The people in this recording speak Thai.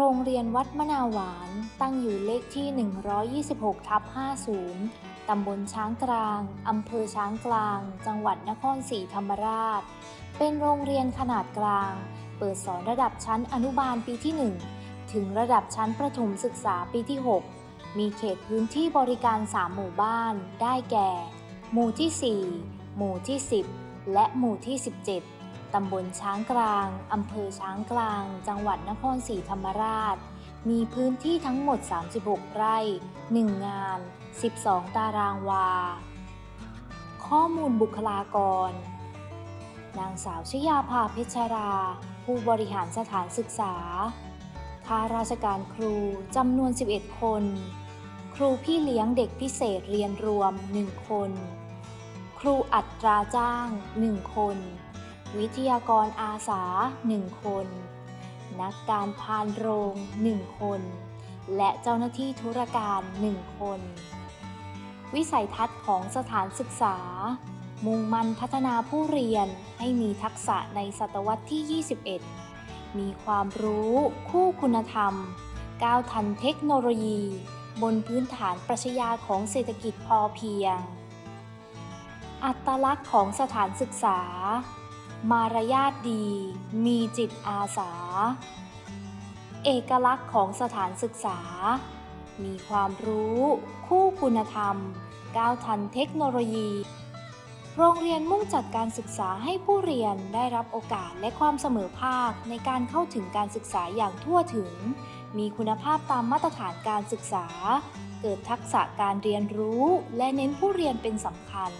โรงเรียนวัดมะนาวหวานตั้งอยู่เลขที่ 126 ทับ 50 ตำบลช้างกลาง อำเภอช้างกลาง จังหวัดนครศรีธรรมราช เป็นโรงเรียนขนาดกลาง เปิดสอนระดับชั้นอนุบาลปีที่ 1 ถึงระดับชั้นประถมศึกษาปีที่ 6 มีเขตพื้นที่บริการ 3 หมู่บ้าน ได้แก่ หมู่ที่ 4 หมู่ที่ 10 และหมู่ที่ 17 ตำบลช้างกลาง อำเภอช้างกลาง จังหวัดนครศรีธรรมราช มีพื้นที่ทั้งหมด 36 ไร่ 1 งาน 12 ตารางวา ข้อมูลบุคลากร นางสาวชยาภาเพชรา ผู้บริหารสถานศึกษา ข้าราชการครูจำนวน 11 คน ครูพี่เลี้ยงเด็กพิเศษเรียนรวม 1 คน ครูอัตราจ้าง 1 คน วิทยากรอาสา 1 คน นักการพานโรง 1 คน และเจ้าหน้าที่ธุรการ 1 คน วิสัยทัศน์ของสถานศึกษา มุ่งมั่นพัฒนาผู้เรียนให้มีทักษะในศตวรรษที่ 21 มีความรู้คู่คุณธรรม ก้าวทันเทคโนโลยี บนพื้นฐานปรัชญาของเศรษฐกิจพอเพียง อัตลักษณ์ของสถานศึกษา มารยาทดี มีจิตอาสา เอกลักษณ์ของสถานศึกษา มีความรู้ คู่คุณธรรม ก้าวทันเทคโนโลยี โรงเรียนมุ่งจัดการศึกษาให้ผู้เรียนได้รับโอกาสและความเสมอภาคในการเข้าถึงการศึกษาอย่างทั่วถึง มีคุณภาพตามมาตรฐานการศึกษา เกิดทักษะการเรียนรู้ และเน้นผู้เรียนเป็นสำคัญ